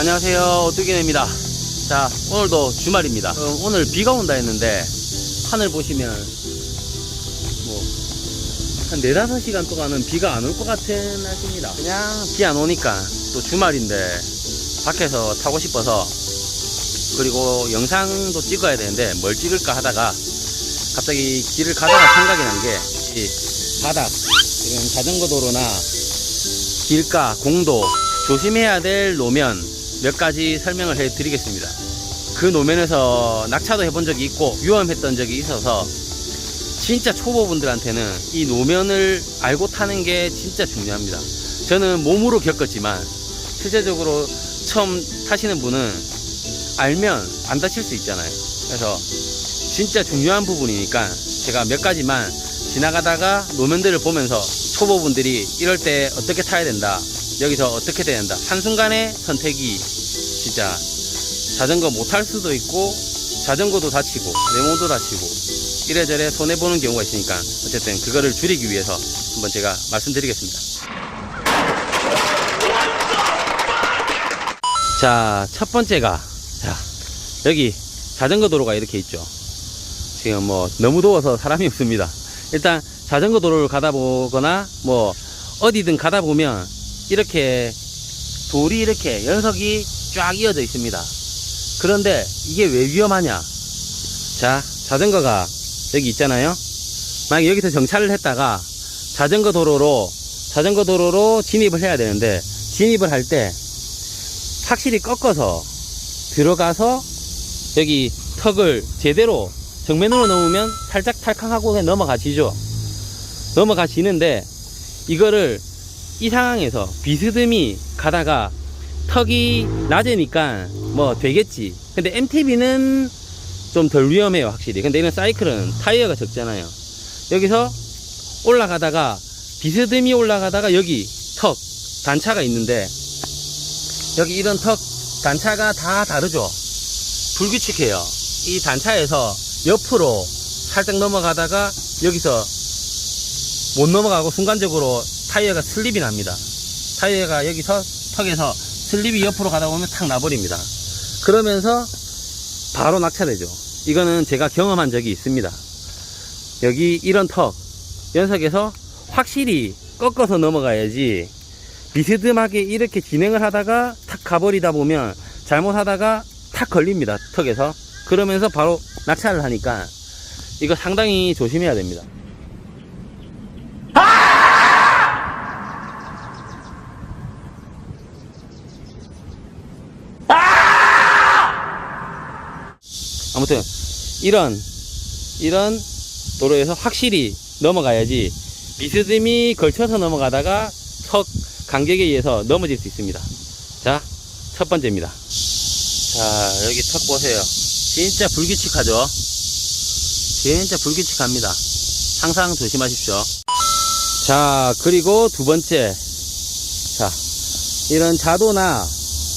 안녕하세요. 오뚜기네입니다. 자 오늘도 주말입니다. 어, 오늘 비가 온다 했는데 하늘 보시면 뭐한 4, 5시간 동안은 비가 안 올 것 같은 날씨입니다. 그냥 비 안 오니까 또 주말인데 밖에서 타고 싶어서 그리고 영상도 찍어야 되는데 뭘 찍을까 하다가 갑자기 길을 가다가 생각이 난 게 이 바닥 지금 자전거 도로나 길가 공도 조심해야 될 노면 몇 가지 설명을 해 드리겠습니다. 그 노면에서 낙차도 해본 적이 있고 위험했던 적이 있어서 진짜 초보분들한테는 이 노면을 알고 타는 게 진짜 중요합니다. 저는 몸으로 겪었지만 실제적으로 처음 타시는 분은 알면 안 다칠 수 있잖아요. 그래서 진짜 중요한 부분이니까 제가 몇 가지만 지나가다가 노면들을 보면서 초보분들이 이럴 때 어떻게 타야 된다. 여기서 어떻게 돼야 된다. 한순간의 선택이 진짜 자전거 못 탈 수도 있고 자전거도 다치고 내 몸도 다치고 이래저래 손해보는 경우가 있으니까 어쨌든 그거를 줄이기 위해서 한번 제가 말씀드리겠습니다. 자, 첫 번째가 자, 여기 자전거 도로가 이렇게 있죠. 지금 뭐 너무 더워서 사람이 없습니다. 일단 자전거 도로를 가다 보거나 뭐 어디든 가다 보면 이렇게 돌이 이렇게 연석이 쫙 이어져 있습니다. 그런데 이게 왜 위험하냐? 자, 자전거가 여기 있잖아요. 만약 여기서 정차를 했다가 자전거 도로로 자전거 도로로 진입을 해야 되는데 진입을 할 때 확실히 꺾어서 들어가서 여기 턱을 제대로 정면으로 넘으면 살짝 탈캉하고 넘어가지죠. 넘어가지는데 이거를 이 상황에서 비스듬히 가다가 턱이 낮으니까 뭐 되겠지. 근데 MTB는 좀 덜 위험해요, 확실히. 근데 이런 사이클은 타이어가 적잖아요. 여기서 올라가다가 비스듬히 올라가다가 여기 턱 단차가 있는데 여기 이런 턱 단차가 다 다르죠. 불규칙해요. 이 단차에서 옆으로 살짝 넘어가다가 여기서 못 넘어가고 순간적으로 타이어가 슬립이 납니다. 타이어가 여기서 턱에서 슬립이 옆으로 가다 보면 탁 나버립니다. 그러면서 바로 낙차되죠. 이거는 제가 경험한 적이 있습니다. 여기 이런 턱 연석에서 확실히 꺾어서 넘어가야지 비스듬하게 이렇게 진행을 하다가 탁 가버리다 보면 잘못하다가 탁 걸립니다. 턱에서. 그러면서 바로 낙차를 하니까 이거 상당히 조심해야 됩니다. 아무튼 이런 이런 도로에서 확실히 넘어가야지 비스듬히 걸쳐서 넘어가다가 턱 간격에 의해서 넘어질 수 있습니다. 자, 첫 번째입니다. 자, 여기 턱 보세요. 진짜 불규칙하죠? 진짜 불규칙합니다. 항상 조심하십시오. 자, 그리고 두 번째. 자, 이런 자도나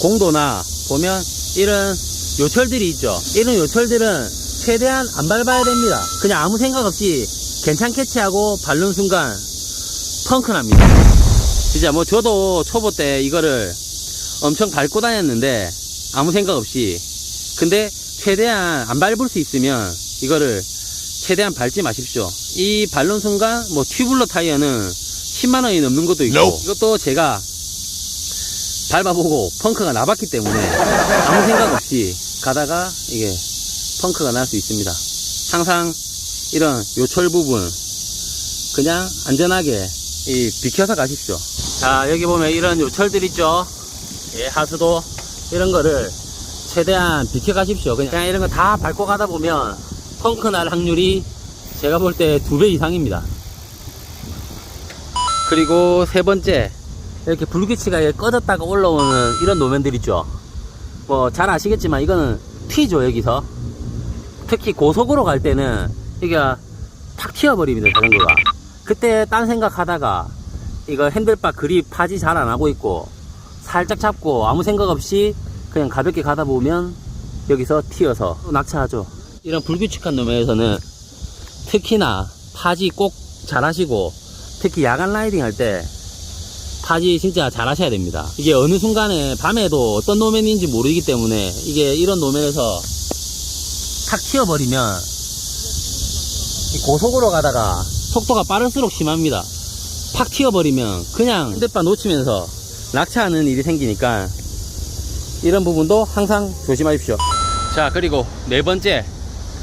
공도나 보면 이런 요철들이 있죠. 이런 요철들은 최대한 안 밟아야 됩니다. 그냥 아무 생각 없이 괜찮겠지 하고 밟는 순간 펑크 납니다. 진짜 뭐 저도 초보 때 이거를 엄청 밟고 다녔는데 아무 생각 없이 근데 최대한 안 밟을 수 있으면 이거를 최대한 밟지 마십시오. 이 밟는 순간 뭐 튜블러 타이어는 10만 원이 넘는 것도 있고 Nope. 이것도 제가 밟아보고 펑크가 나봤기 때문에 아무 생각 없이 가다가 이게 펑크가 날 수 있습니다. 항상 이런 요철 부분 그냥 안전하게 이 비켜서 가십시오. 자 여기 보면 이런 요철들 있죠. 예 하수도 이런 거를 최대한 비켜 가십시오. 그냥, 그냥 이런 거 다 밟고 가다 보면 펑크 날 확률이 제가 볼 때 두 배 이상입니다. 그리고 세 번째 이렇게 불규칙하게 꺼졌다가 올라오는 이런 노면들 있죠. 뭐 잘 아시겠지만 이거는 튀죠 여기서. 특히 고속으로 갈 때는 이게 탁 튀어버립니다 자전거가. 그때 딴 생각하다가 이거 핸들바 그립 파지 잘 안 하고 있고 살짝 잡고 아무 생각 없이 그냥 가볍게 가다 보면 여기서 튀어서 낙차하죠. 이런 불규칙한 노면에서는 특히나 파지 꼭 잘 하시고 특히 야간 라이딩 할 때 타지 진짜 잘 하셔야 됩니다. 이게 어느 순간에 밤에도 어떤 노면인지 모르기 때문에 이게 이런 노면에서 탁 튀어버리면 이 고속으로 가다가 속도가 빠를수록 심합니다. 팍 튀어버리면 그냥 핸드바 놓치면서 낙차하는 일이 생기니까 이런 부분도 항상 조심하십시오. 자, 그리고 네 번째.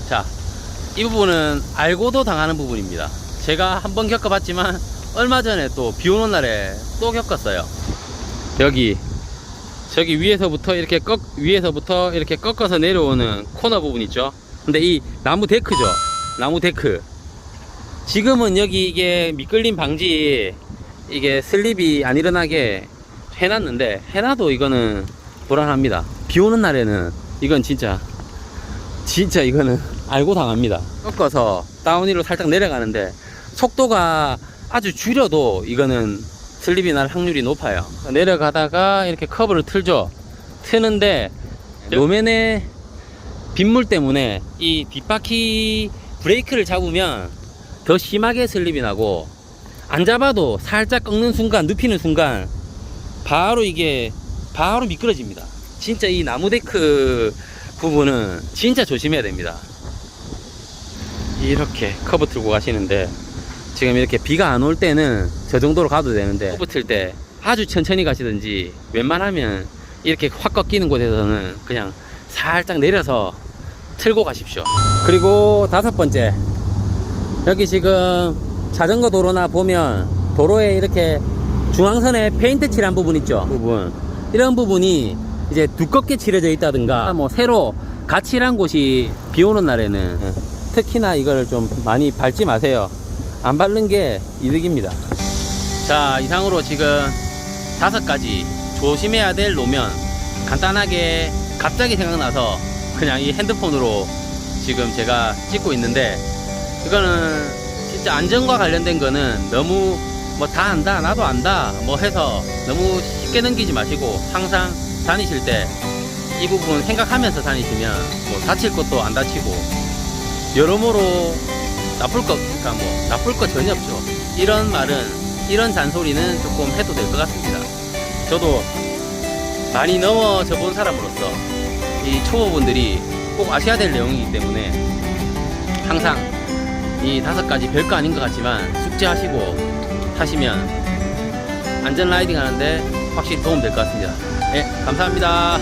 자, 이 부분은 알고도 당하는 부분입니다. 제가 한번 겪어봤지만 얼마 전에 또 비 오는 날에 또 겪었어요. 여기 저기 위에서부터 이렇게 꺾 위에서부터 이렇게 꺾어서 내려오는 코너 부분 있죠. 근데 이 나무 데크죠. 나무 데크. 지금은 여기 이게 미끌림 방지 이게 슬립이 안 일어나게 해놨는데 해놔도 이거는 불안합니다. 비 오는 날에는 이건 진짜 진짜 이거는 알고 당합니다. 꺾어서 다운힐로 살짝 내려가는데 속도가 아주 줄여도 이거는 슬립이 날 확률이 높아요. 내려가다가 이렇게 커브를 틀죠. 트는데 노면의 빗물 때문에 이 뒷바퀴 브레이크를 잡으면 더 심하게 슬립이 나고 안 잡아도 살짝 꺾는 순간 눕히는 순간 바로 이게 바로 미끄러집니다. 진짜 이 나무 데크 부분은 진짜 조심해야 됩니다. 이렇게 커브 틀고 가시는데 지금 이렇게 비가 안 올 때는 저 정도로 가도 되는데 틀때 아주 천천히 가시든지 웬만하면 이렇게 확 꺾이는 곳에서는 그냥 살짝 내려서 틀고 가십시오. 그리고 다섯 번째 여기 지금 자전거 도로나 보면 도로에 이렇게 중앙선에 페인트 칠한 부분 있죠? 부분. 이런 부분이 이제 두껍게 칠해져 있다든가 뭐 새로 가칠한 곳이 비 오는 날에는 특히나 이걸 좀 많이 밟지 마세요 안 밟는 게 이득입니다. 자 이상으로 지금 다섯 가지 조심해야 될 노면 간단하게 갑자기 생각나서 그냥 이 핸드폰으로 지금 제가 찍고 있는데 이거는 진짜 안전과 관련된 거는 너무 뭐 다 안다 나도 안다 뭐 해서 너무 쉽게 넘기지 마시고 항상 다니실 때 이 부분 생각하면서 다니시면 뭐 다칠 것도 안 다치고 여러모로 나쁠 것 그러니까 뭐 나쁠 거 전혀 없죠 이런 말은 이런 잔소리는 조금 해도 될 것 같습니다 저도 많이 넘어져 본 사람으로서 이 초보분들이 꼭 아셔야 될 내용이기 때문에 항상 이 다섯 가지 별거 아닌 것 같지만 숙제하시고 타시면 안전 라이딩 하는데 확실히 도움 될 것 같습니다. 네, 감사합니다.